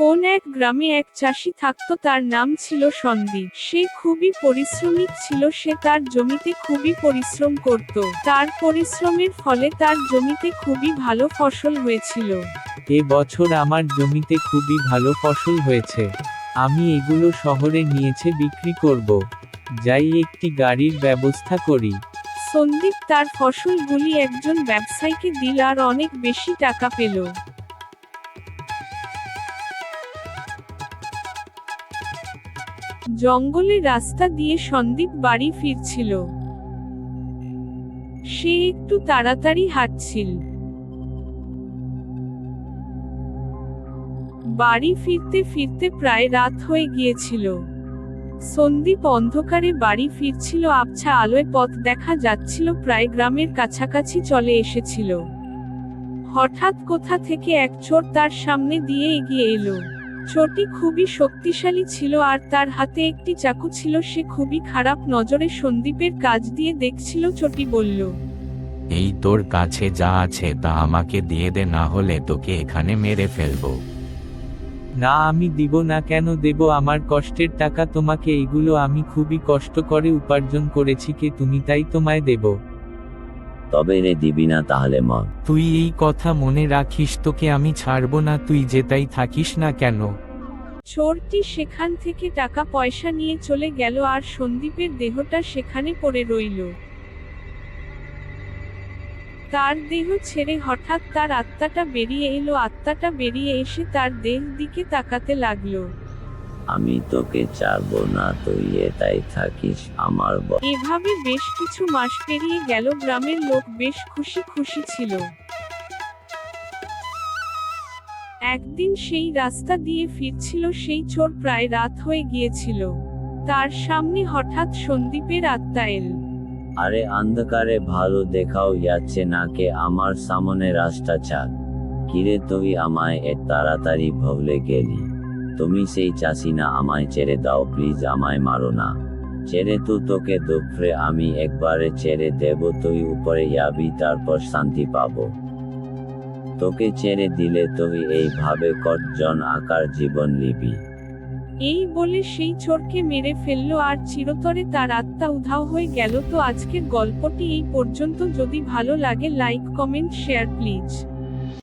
কোন এক গ্রামে এক চাষি থাকতো তার নাম ছিল সন্দীপ। সে খুবই পরিশ্রমিক ছিল সে তার জমিতে খুবই পরিশ্রম করত। তার পরিশ্রমের ফলে তার জমিতে খুবই ভালো ফসল হয়েছিল। এ বছর আমার জমিতে খুবই ভালো ফসল হয়েছে। আমি এগুলো শহরে নিয়েছে বিক্রি করব। যাই একটি গাড়ির ব্যবস্থা করি। সন্দীপ তার ফসলগুলি একজন ব্যবসায়ীকে দিল আর অনেক বেশি টাকা পেল। জঙ্গলে রাস্তা দিয়ে সন্দীপ বাড়ি ফিরছিল। সে একটু তাড়াতাড়ি হাঁটছিল। বাড়ি ফিরতে ফিরতে প্রায় রাত হয়ে গিয়েছিল। সন্দীপ অন্ধকারে বাড়ি ফিরছিল, আবছা আলোয় পথ দেখা যাচ্ছিল, প্রায় গ্রামের কাছাকাছি চলে এসেছিল। হঠাৎ কোথা থেকে এক চোর তার সামনে দিয়ে এগিয়ে এলো। চোরটি খুবই শক্তিশালী ছিল আর তার হাতে একটি চাকু ছিল সে খুবই খারাপ নজরে সন্দীপের কাজ দিয়ে দেখছিল চটি বলল এই তোর কাছে যা আছে তা আমাকে দিয়ে দে না হলে তোকে এখানে মেরে ফেলব। না আমি দিব না কেন দেব আমার কষ্টের টাকা তোমাকে এইগুলো আমি খুবই কষ্ট করে উপার্জন করেছি কে তুমি তাই তোমায় দেব। তবে রে দিবি না তাহলে মর তুই এই কথা মনে রাখিস তোকে আমি ছাড়বো না তুই যেতাই থাকিস না কেন? চোরটি সেখান থেকে টাকা পয়সা নিয়ে চলে গেল আর সন্দীপের দেহটা সেখানে পড়ে রইল। তার দেহ ছেড়ে হঠাৎ তার আত্মাটা বেরিয়ে এলো আত্মাটা বেরিয়ে এসে তার দেহ দিকে তাকাতে লাগল। আমি তোকে ছাড়বো না তুই এটাই থাকিস আমার এভাবে বেশ কিছু মাস পেরিয়ে গেল গ্রামের লোক বেশ খুশি খুশি ছিল। একদিন সেই রাস্তা দিয়ে ফিরছিল সেই চোর প্রায় রাত হয়ে গিয়েছিল। তার সামনে হঠাৎ সন্দীপের আত্মা এল। আরে অন্ধকারে ভালো দেখাও যাচ্ছে না কে আমার সামনে রাস্তা চাক। কিরে তুই আমায় এ তাড়াতাড়ি ভুলে গেলি? তুমি সেই চাষি না আমায় ছেড়ে দাও প্লিজ আমায় মারো না। ছেড়ে তো তোকে দুঃখে আমি একবারে ছেড়ে দেব, তুই উপরে যাবি, তারপর শান্তি পাবো। তোকে ছেড়ে দিলে তুই এইভাবে কতজন আকার জীবন লিবি? এই বলে সেই চোরকে মেরে ফেলল, আর চিরতরে তার আত্মা উধাও হয়ে গেল। তো আজকের গল্পটি এই পর্যন্ত। যদি ভালো লাগে লাইক কমেন্ট শেয়ার প্লিজ